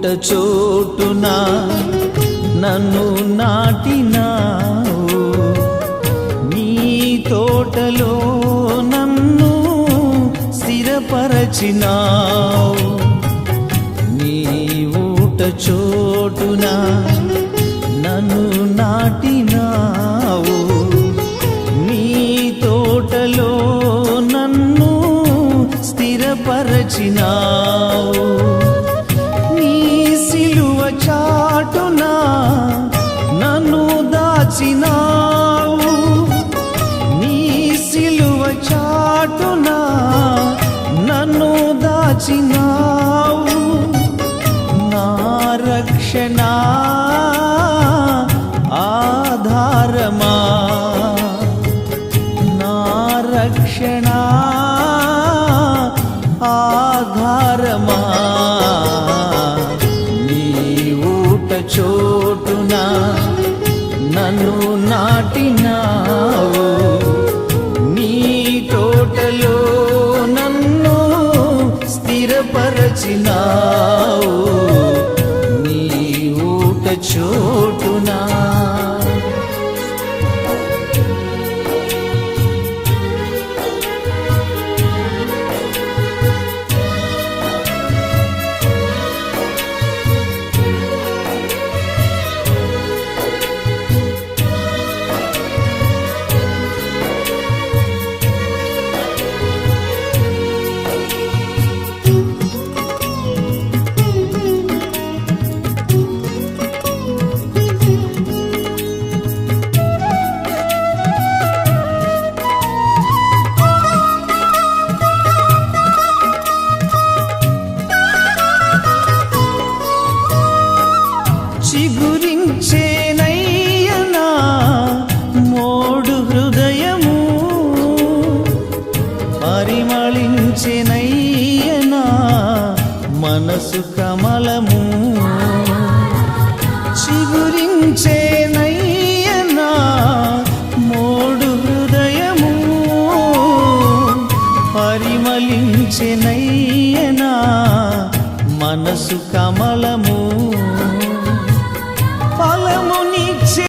పుట్ట చోటున నన్ను నాటినావు. నీ తోటలో నన్ను స్థిరపరచినావు. నీ ఊట చోటున నన్ను నాటినావు. నీ తోటలో నన్ను స్థిరపరచినావు. దాచినావు నా రక్షణ ఆధారమా? పరిమళించెనయ్యనా మనసు కమలము చిగురించేనయ్యనా మోడు హృదయము పరిమళించెనయ్యనా మనసు కమలము